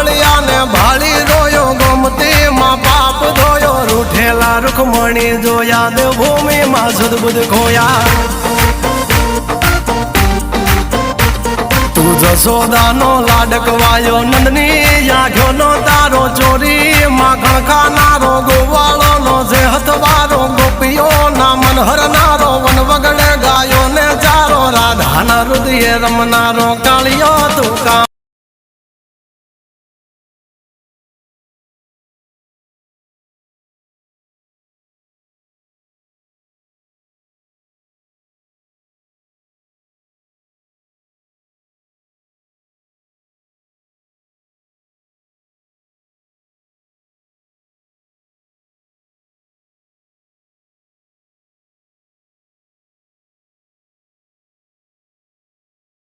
સાંભળ્યા ને ભાળી રોયો ગમતી માં પાપ ધોયો, રૂઠેલા રૂખમણી જોયા, દેવભૂમિમાં સદબુદ ખોયા. જસોદાનો લાડકવાયો નંદની આંખોનો તારો ચોરી માખણ ખાનારો ગોવાળોનો જે હતવારો ગોપીઓ ના મન હરનારો વન વગડે ગાયો ને ચારો, રાધાના હૃદય રમનારો કાળિયો તું